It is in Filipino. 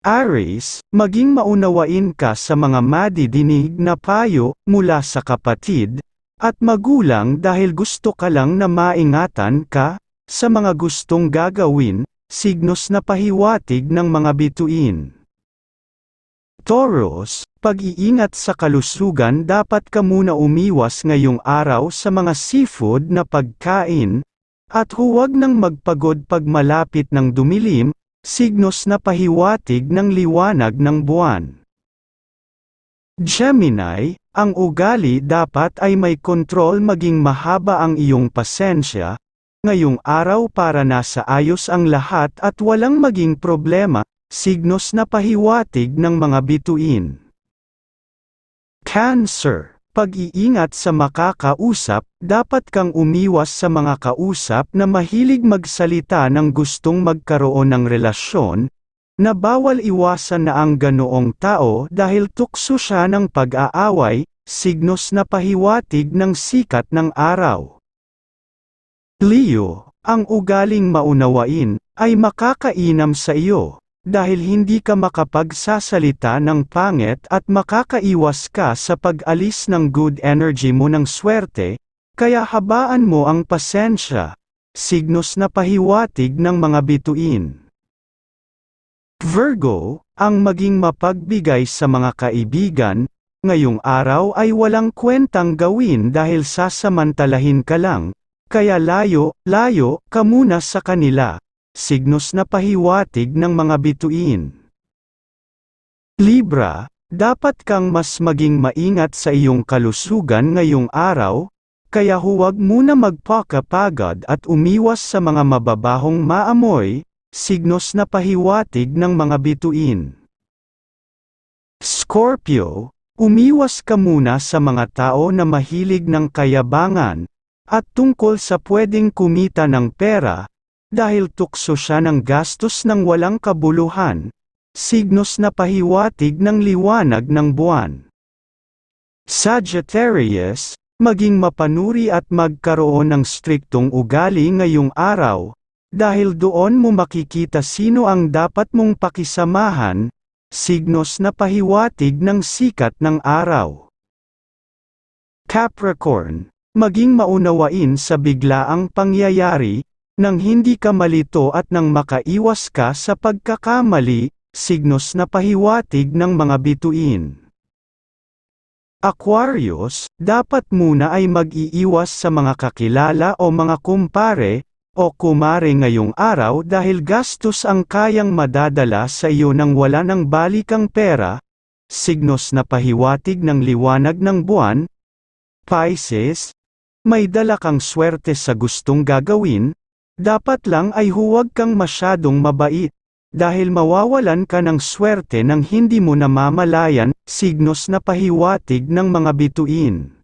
Aries, maging maunawain ka sa mga madidinig na payo mula sa kapatid at magulang dahil gusto ka lang na maingatan ka sa mga gustong gagawin, signos na pahiwatig ng mga bituin. Taurus, pag-iingat sa kalusugan dapat ka muna umiwas ngayong araw sa mga seafood na pagkain, at huwag nang magpagod pag malapit ng dumilim, signos na pahiwatig ng liwanag ng buwan. Gemini, ang ugali dapat ay may kontrol maging mahaba ang iyong pasensya, ngayong araw para nasa ayos ang lahat at walang maging problema, signos na pahiwatig ng mga bituin. Cancer pag-iingat sa makakausap, dapat kang umiwas sa mga kausap na mahilig magsalita ng gustong magkaroon ng relasyon, na bawal iwasan na ang ganoong tao dahil tukso siya ng pag-aaway, signos na pahiwatig ng sikat ng araw. Leo, ang ugaling maunawain, ay makakainam sa iyo, dahil hindi ka makapagsasalita ng pangit at makakaiwas ka sa pag-alis ng good energy mo ng swerte, kaya habaan mo ang pasensya, signos na pahiwatig ng mga bituin. Virgo, ang maging mapagbigay sa mga kaibigan, ngayong araw ay walang kwentang gawin dahil sasamantalahin ka lang, kaya layo, layo, ka muna sa kanila signos na pahiwatig ng mga bituin. Libra, dapat kang mas maging maingat sa iyong kalusugan ngayong araw, kaya huwag muna magpakapagod at umiwas sa mga mababahong maamoy, signos na pahiwatig ng mga bituin. Scorpio, umiwas ka muna sa mga tao na mahilig ng kayabangan, at tungkol sa pwedeng kumita ng pera, dahil tukso siya ng gastos ng walang kabuluhan, signos na pahiwatig ng liwanag ng buwan. Sagittarius, maging mapanuri at magkaroon ng striktong ugali ngayong araw, dahil doon mo makikita sino ang dapat mong pakisamahan, signos na pahiwatig ng sikat ng araw. Capricorn, maging maunawain sa biglaang pangyayari, nang hindi ka malito at nang makaiwas ka sa pagkakamali, signos na pahiwatig ng mga bituin. Aquarius, dapat muna ay mag-iiwas sa mga kakilala o mga kumpare, o kumare ngayong araw dahil gastos ang kayang madadala sa iyo nang wala ng balikang pera, signos na pahiwatig ng liwanag ng buwan, Pisces, may dala kang swerte sa gustong gagawin, dapat lang ay huwag kang masyadong mabait, dahil mawawalan ka ng swerte nang hindi mo namamalayan, signos na pahiwatig ng mga bituin.